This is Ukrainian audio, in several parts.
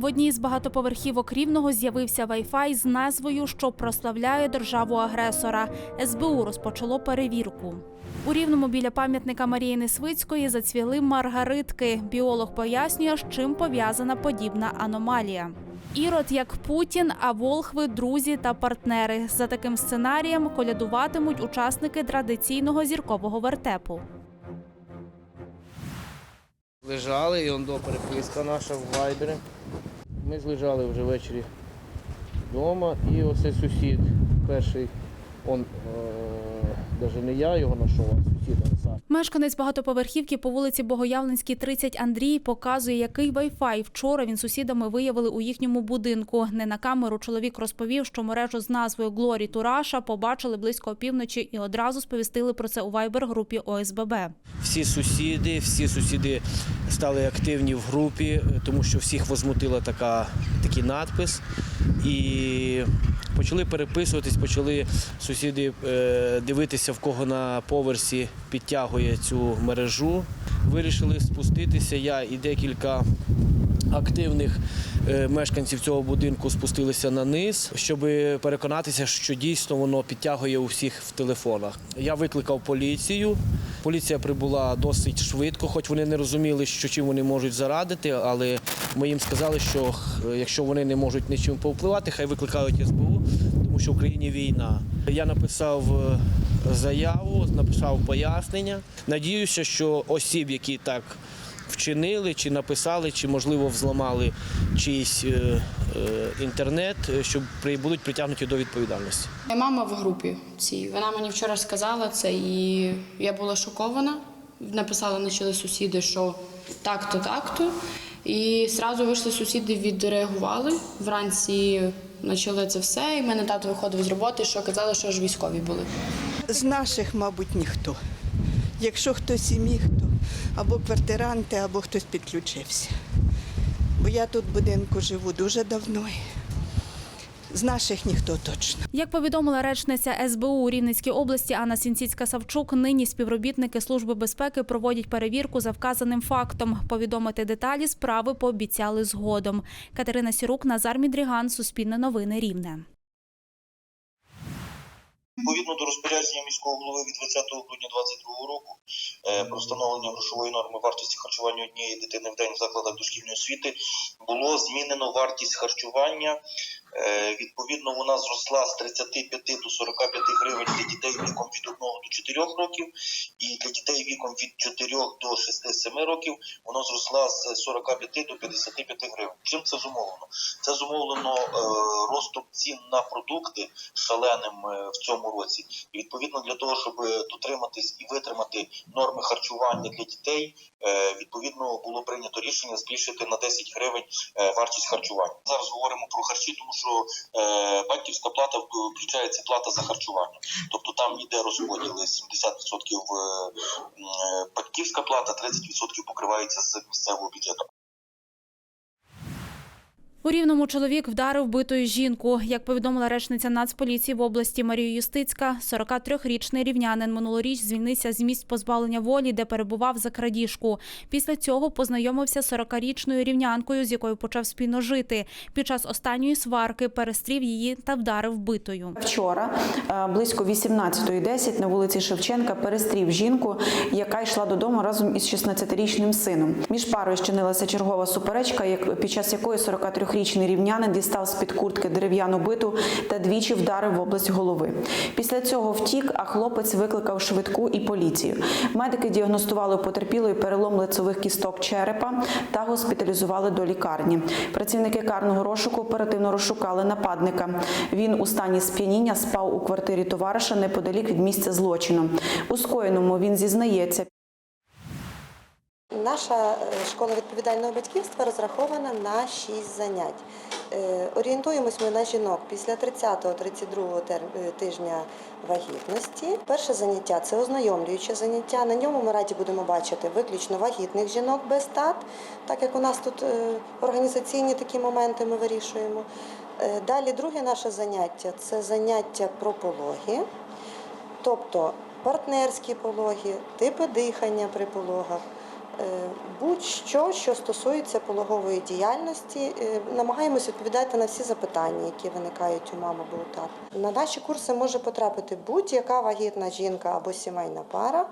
В одній з багатоповерхівок рівного з'явився Wi-Fi з назвою, що прославляє державу-агресора. СБУ розпочало перевірку. У рівному біля пам'ятника Марії Несвицької зацвіли маргаритки. Біолог пояснює, з чим пов'язана подібна аномалія. Ірод як Путін, а волхви друзі та партнери. За таким сценарієм колядуватимуть учасники традиційного зіркового вертепу. Лежали, і он до переписка наша в вайбері. Ми злежали вже ввечері вдома, і оце сусід перший, он, навіть не я його знайшов, а сусід. Мешканець багатоповерхівки по вулиці Богоявленській, 30 Андрій показує, який Wi-Fi вчора він сусідами виявили у їхньому будинку. Не на камеру чоловік розповів, що мережу з назвою Глорі Тураша побачили близько опівночі і одразу сповістили про це у вайбер-групі ОСББ. Всі сусіди, всі сусіди стали активні в групі, тому що всіх возмутила така, такий надпис. І почали переписуватись, почали сусіди е, дивитися, в кого на поверсі підтягує цю мережу. Вирішили спуститися. Я і декілька активних е, мешканців цього будинку спустилися на низ, щоб переконатися, що дійсно воно підтягує у всіх в телефонах. Я викликав поліцію. Поліція прибула досить швидко, хоч вони не розуміли, що чим вони можуть зарадити, але ми їм сказали, що якщо вони не можуть нічим повпливати, хай викликають СБУ, що в Україні війна. Я написав е, заяву, написав пояснення. Надіюся, що осіб, які так вчинили, чи написали, чи можливо взламали чийсь е, е, інтернет, що будуть притягнуті до відповідальності. Мама в групі цій. Вона мені вчора сказала це, і я була шокована. Написали, почали сусіди, що так-то, так-то. І одразу вийшли сусіди, відреагували. Вранці почали це все. І в мене тато виходив з роботи, що казали, що ж військові були. З наших, мабуть, ніхто. Якщо хтось і міг, то або квартиранти, або хтось підключився. Бо я тут в будинку живу дуже давно. З наших ніхто точно. Як повідомила речниця СБУ у Рівненській області Анна Сінціцька-Савчук, нині співробітники Служби безпеки проводять перевірку за вказаним фактом. Повідомити деталі справи пообіцяли згодом. Катерина Сірук, Назар Мідріган, Суспільне новини Рівне. Відповідно до розпорядження міського голови від 20 грудня 2022 року е, про встановлення грошової норми вартості харчування однієї дитини в день в закладах дошкільної освіти було змінено вартість харчування. Е, Відповідно, вона зросла з 35 до 45 гривень для дітей віком від 1 до 4 років, і для дітей віком від 4 до 6-7 років воно зросла з 45 до 55 гривень. Чим це зумовлено? Це зумовлено е, ростом цін на продукти шаленим е, в цьому році. І відповідно для того, щоб дотриматись і витримати норми харчування для дітей, відповідно було прийнято рішення збільшити на 10 гривень вартість харчування. Зараз говоримо про харчі, тому що е, батьківська плата включається плата за харчування. Тобто там іде розподіл 70% е, е, батьківська плата, 30% покривається з місцевого бюджету. У Рівному чоловік вдарив битою жінку. Як повідомила речниця Нацполіції в області Марія Юстицька, 43-річний рівнянин минулоріч звільнився з місць позбавлення волі, де перебував за крадіжку. Після цього познайомився з 40-річною рівнянкою, з якою почав спільно жити. Під час останньої сварки перестрів її та вдарив битою. Вчора е, близько 18.10 на вулиці Шевченка перестрів жінку, яка йшла додому разом із 16-річним сином. Між парою щинилася чергова суперечка, під час якої 43-річний рівнянин дістав з-під куртки дерев'яну биту та двічі вдарив в область голови. Після цього втік, а хлопець викликав швидку і поліцію. Медики діагностували потерпілої перелом лицевих кісток черепа та госпіталізували до лікарні. Працівники карного розшуку оперативно розшукали нападника. Він у стані сп'яніння спав у квартирі товариша неподалік від місця злочину. У скоєному він зізнається. Наша е, школа відповідального батьківства розрахована на 6 занять. Е, Орієнтуємось ми на жінок після 30-32 тер- е, тижня вагітності. Перше заняття це ознайомлююче заняття. На ньому ми раді будемо бачити виключно вагітних жінок без тат, так як у нас тут організаційні такі моменти ми вирішуємо. Далі друге наше заняття це заняття про пологи. Тобто партнерські пологи, типи дихання при пологах, будь-що, що стосується пологової діяльності. Е, Намагаємось відповідати на всі запитання, які виникають у мами або у тата. На наші курси може потрапити будь-яка вагітна жінка або сімейна пара,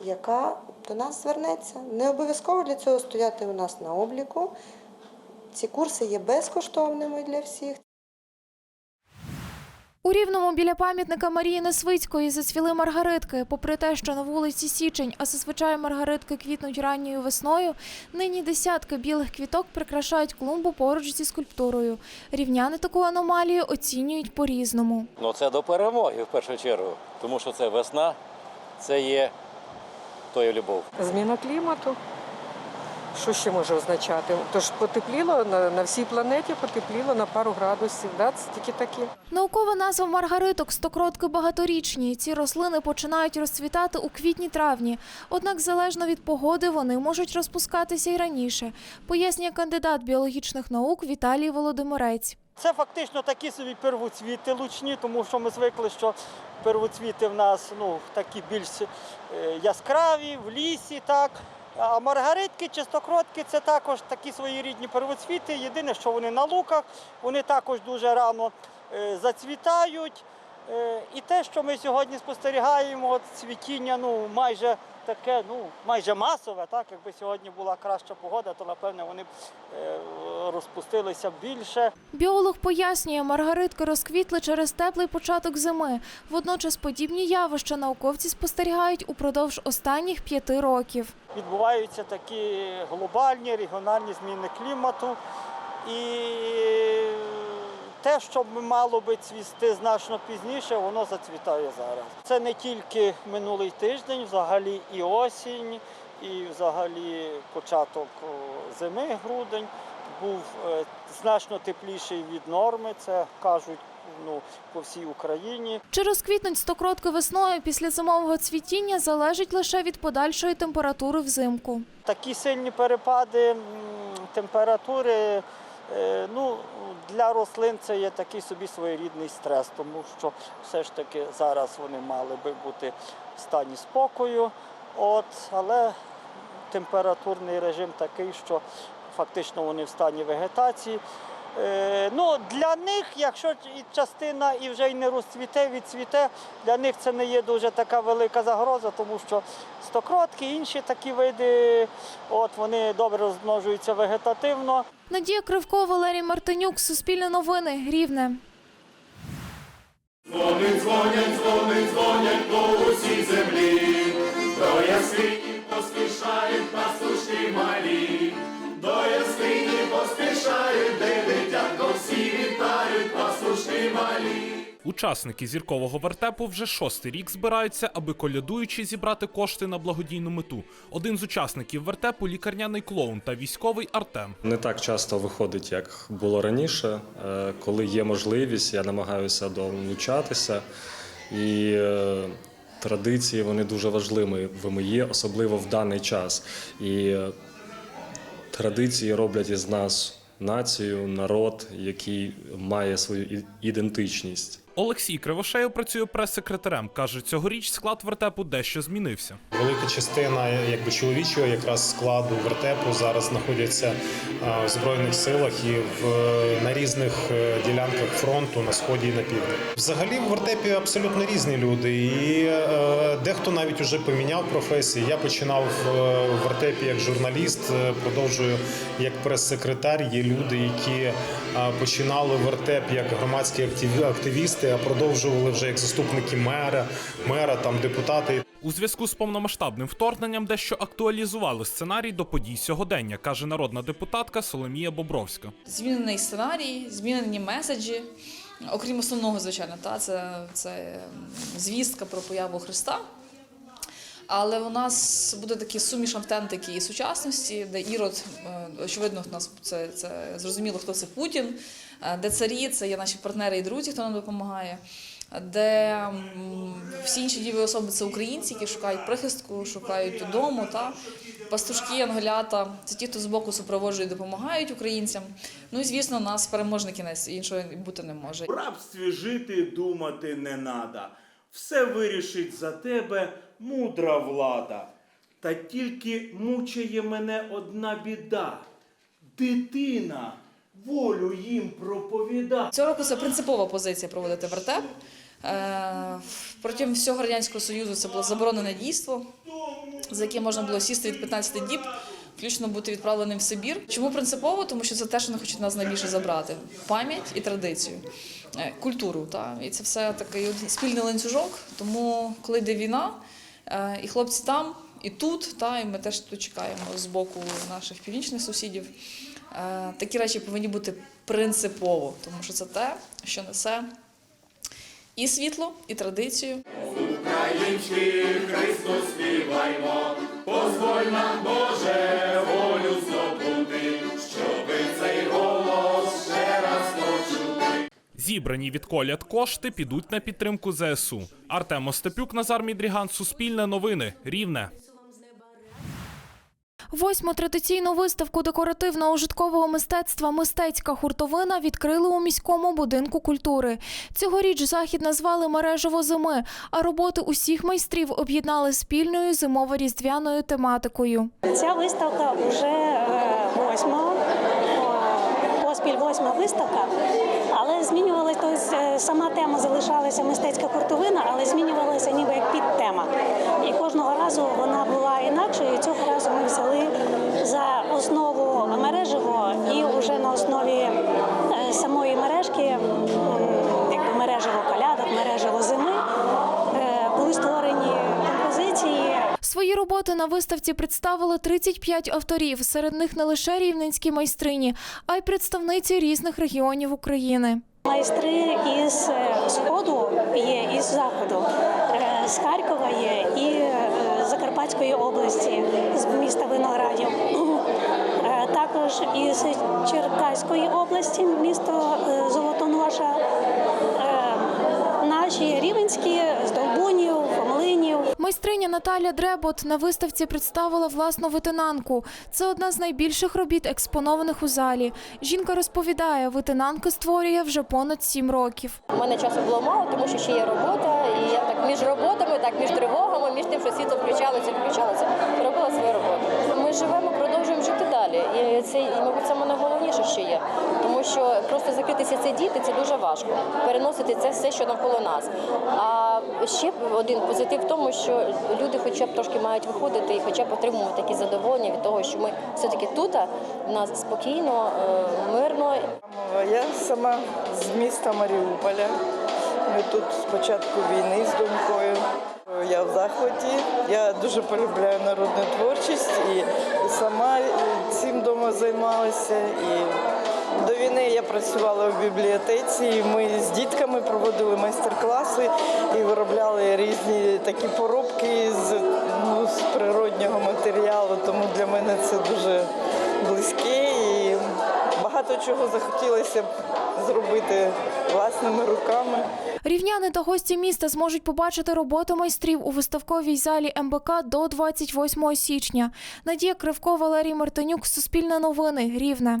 яка до нас звернеться. Не обов'язково для цього стояти у нас на обліку. Ці курси є безкоштовними для всіх. У Рівному біля пам'ятника Марії Несвицької зацвіли маргаритки. Попри те, що на вулиці Січень, а зазвичай маргаритки квітнуть ранньою весною, нині десятки білих квіток прикрашають клумбу поруч зі скульптурою. Рівняни таку аномалію оцінюють по-різному. Ну це до перемоги в першу чергу, тому що це весна, це є тою любов. Зміна клімату. Що ще може означати? Тож потепліло на, на всій планеті, потепліло на пару градусів. Да? Це тільки таке. Наукова назва маргариток стокротки багаторічні. Ці рослини починають розцвітати у квітні-травні. Однак, залежно від погоди, вони можуть розпускатися й раніше, пояснює кандидат біологічних наук Віталій Володимирець. Це фактично такі собі первоцвіти лучні, тому що ми звикли, що первоцвіти в нас ну, такі більш е, яскраві, в лісі. так. А маргаритки, чистокротки це також такі своєрідні первоцвіти. Єдине, що вони на луках, вони також дуже рано е, зацвітають. Е, І те, що ми сьогодні спостерігаємо, от цвітіння ну, майже таке, ну, майже масове. Так? Якби сьогодні була краща погода, то напевне вони б е, розпустилися більше. Біолог пояснює, маргаритки розквітли через теплий початок зими. Водночас подібні явища науковці спостерігають упродовж останніх п'яти років. Відбуваються такі глобальні регіональні зміни клімату. І те, що мало би цвісти значно пізніше, воно зацвітає зараз. Це не тільки минулий тиждень, взагалі і осінь, і взагалі початок зими, грудень був е, значно тепліший від норми. Це кажуть ну, по всій Україні. Чи розквітнуть стокротки весною після зимового цвітіння залежить лише від подальшої температури взимку. Такі сильні перепади температури е, ну, для рослин це є такий собі своєрідний стрес, тому що все ж таки зараз вони мали би бути в стані спокою, от, але температурний режим такий, що фактично вони в стані вегетації. Е, ну, для них, якщо і частина і вже й не розцвіте, відцвіте, для них це не є дуже така велика загроза, тому що стокротки, інші такі види, от вони добре розмножуються вегетативно. Надія Кривко, Валерій Мартинюк, Суспільне новини, Рівне. Учасники зіркового вертепу вже шостий рік збираються, аби колядуючи зібрати кошти на благодійну мету. Один з учасників вертепу лікарняний клоун та військовий Артем. Не так часто виходить, як було раніше. Е, Коли є можливість, я намагаюся долучатися. І е, традиції вони дуже важливими є, особливо в даний час. І е, традиції роблять із нас націю, народ, який має свою ідентичність. Олексій Кривошеєв працює прес-секретарем. каже, цьогоріч склад вертепу дещо змінився. Велика частина якби чоловічого якраз складу вертепу зараз знаходяться в збройних силах і в на різних е, ділянках фронту на сході і на півдні. Взагалі в вертепі абсолютно різні люди, і е, дехто навіть уже поміняв професії. Я починав е, в вертепі як журналіст, е, продовжую як прес-секретар. Є люди, які е, починали вертеп як громадські активі- активісти, а продовжували вже як заступники мера, мера там депутати. У зв'язку з повномасштабним вторгненням дещо актуалізували сценарій до подій сьогодення, каже народна депутатка Соломія Бобровська. Змінений сценарій, змінені меседжі. Окрім основного, звичайно, та це, це звістка про появу Христа. Але у нас буде такі суміш автентики і сучасності, де Ірод, е, очевидно, в нас це, це зрозуміло, хто це Путін, де царі, це є наші партнери і друзі, хто нам допомагає. Де всі інші дієві особи це українці, які шукають прихистку, шукають додому. Та? Пастушки, анголята це ті, хто збоку супроводжують, допомагають українцям. Ну і звісно, у нас переможний кінець, іншого бути не може. В рабстві жити думати не надо. Все вирішить за тебе мудра влада. Та тільки мучає мене одна біда. Дитина волю їм проповіда. Цього року це принципова позиція проводити вертеп. Е, Протягом всього радянського союзу це було заборонене дійство, за яке можна було сісти від 15 діб, включно бути відправленим в Сибір. Чому принципово? Тому що це те, що вони хочуть нас найбільше забрати: пам'ять і традицію, е, культуру. Та? І це все такий спільний ланцюжок. Тому, коли йде війна, е, і хлопці там, і тут, та, і ми теж тут чекаємо з боку наших північних сусідів. Е, Такі речі повинні бути принципово, тому що це те, що несе і світло, і традицію. Український Христу співаймо, позволь нам, Боже, волю здобути, щоби цей голос ще раз почути. Зібрані від коляд кошти підуть на підтримку ЗСУ. Артем Остапюк, Назар Мідріган, Суспільне новини, Рівне. Восьму традиційну виставку декоративно-ужиткового мистецтва Мистецька хуртовина відкрили у міському будинку культури. Цьогоріч захід назвали мережево зими, а роботи усіх майстрів об'єднали спільною зимово-різдвяною тематикою. Ця виставка вже е, восьма, поспіль восьма виставка, але змінювалася, тобто сама тема залишалася мистецька куртовина, але змінювалася ніби як підтема. І кожного разу вона була інакшою. І цього разу ми взяли за основу мережево і вже на основі е, самої мережки, якби мережево колядок, мережево Свої роботи на виставці представили 35 авторів. Серед них не лише рівненські майстрині, а й представниці різних регіонів України. Майстри із е, сходу є, із заходу, е, з Харкова є і е, Закарпатської області, з міста Виноградів. Також із Черкаської області, місто Золотоноша. Наші рівенські з Долбунів, Млинів. Майстриня Наталя Дребот на виставці представила власну витинанку. Це одна з найбільших робіт, експонованих у залі. Жінка розповідає, витинанки створює вже понад сім років. У мене часу було мало, тому що ще є робота, і я так між роботами, так між тривогами, між тим, що світло включалося, включалося, робила свою роботу. Ми живемо, продовжуємо жити далі. І це, мабуть, це найголовніше, що є. Що просто закритися це діти, це дуже важко. Переносити це все, що навколо нас. А ще один позитив в тому, що люди хоча б трошки мають виходити і хоча б отримувати такі задоволення від того, що ми все-таки тут, у нас спокійно, е, мирно. Я сама з міста Маріуполя. Ми тут з початку війни з донькою. Я в захваті. Я дуже полюбляю народну творчість і сама цим вдома займалася. І до війни я працювала в бібліотеці. і Ми з дітками проводили майстер-класи і виробляли різні такі поробки з, ну, з природнього матеріалу. Тому для мене це дуже близьке і багато чого захотілося б зробити власними руками. Рівняни та гості міста зможуть побачити роботу майстрів у виставковій залі МБК до 28 січня. Надія Кривко, Валерій Мартинюк, Суспільне новини, Рівне.